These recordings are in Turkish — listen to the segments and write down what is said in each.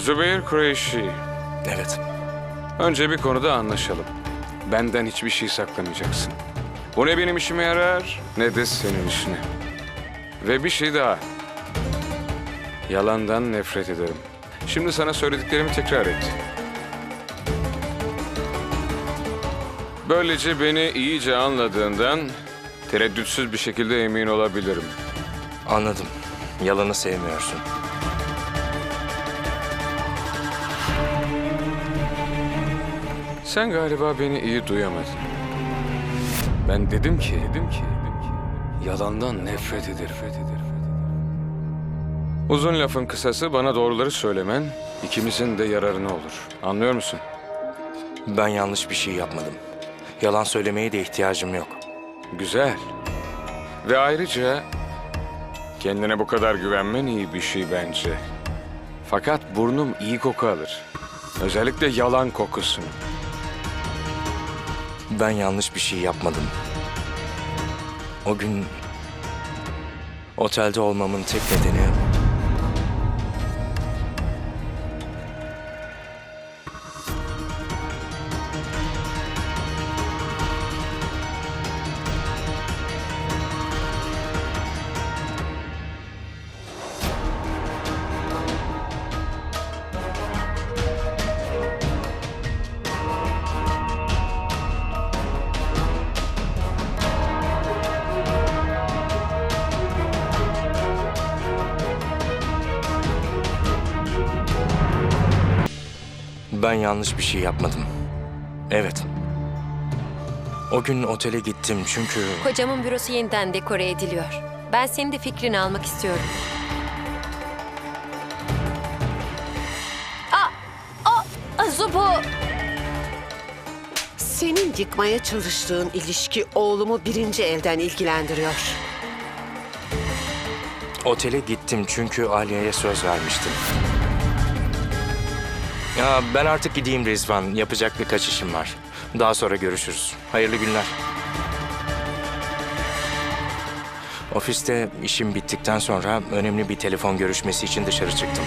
Zübeyir Kureyşi. Evet. Önce bir konuda anlaşalım. Benden hiçbir şey saklamayacaksın. Bu ne benim işime yarar ne de senin işine. Ve bir şey daha. Yalandan nefret ederim. Şimdi sana söylediklerimi tekrar et. Böylece beni iyice anladığından tereddütsüz bir şekilde emin olabilirim. Anladım. Yalanı sevmiyorsun. Sen galiba beni iyi duyamadın. Ben dedim ki, dedim ki, dedim ki, yalandan nefret ederim. Uzun lafın kısası bana doğruları söylemen ikimizin de yararına olur. Anlıyor musun? Ben yanlış bir şey yapmadım. Yalan söylemeye de ihtiyacım yok. Güzel. Ve ayrıca kendine bu kadar güvenmen iyi bir şey bence. Fakat burnum iyi koku alır. Özellikle yalan kokusunu. Ben yanlış bir şey yapmadım. O gün otelde olmamın tek nedeni ben yanlış bir şey yapmadım. Evet. O gün otele gittim çünkü Kocamın bürosu yeniden dekore ediliyor. Ben senin de fikrini almak istiyorum. Aa! Aa! Zubu! Senin yıkmaya çalıştığın ilişki oğlumu birinci elden ilgilendiriyor. otele gittim çünkü Aliye'ye söz vermiştim. Ya ben artık gideyim Rizvan. Yapacak birkaç işim var. Daha sonra görüşürüz. Hayırlı günler. Ofiste işim bittikten sonra önemli bir telefon görüşmesi için dışarı çıktım.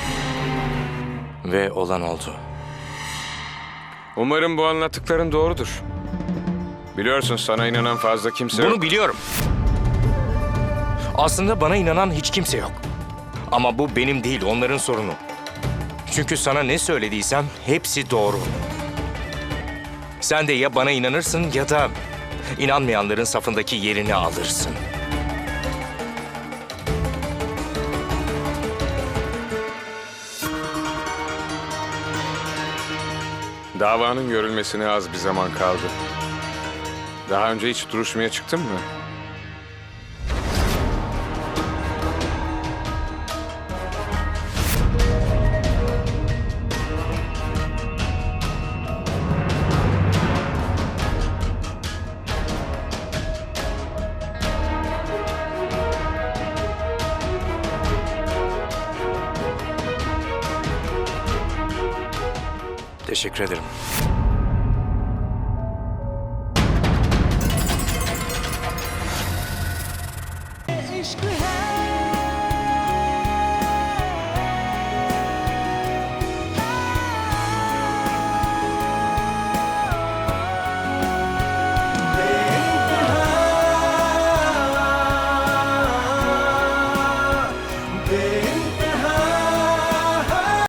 Ve olan oldu. Umarım bu anlattıkların doğrudur. Biliyorsun sana inanan fazla kimse yok. Bunu biliyorum. Aslında bana inanan hiç kimse yok. Ama bu benim değil, onların sorunu. Çünkü sana ne söylediysem hepsi doğru. Sen de ya bana inanırsın ya da inanmayanların safındaki yerini alırsın. Davanın görülmesine az bir zaman kaldı. Daha önce hiç duruşmaya çıktın mı? Teşekkür ederim. Eşkı her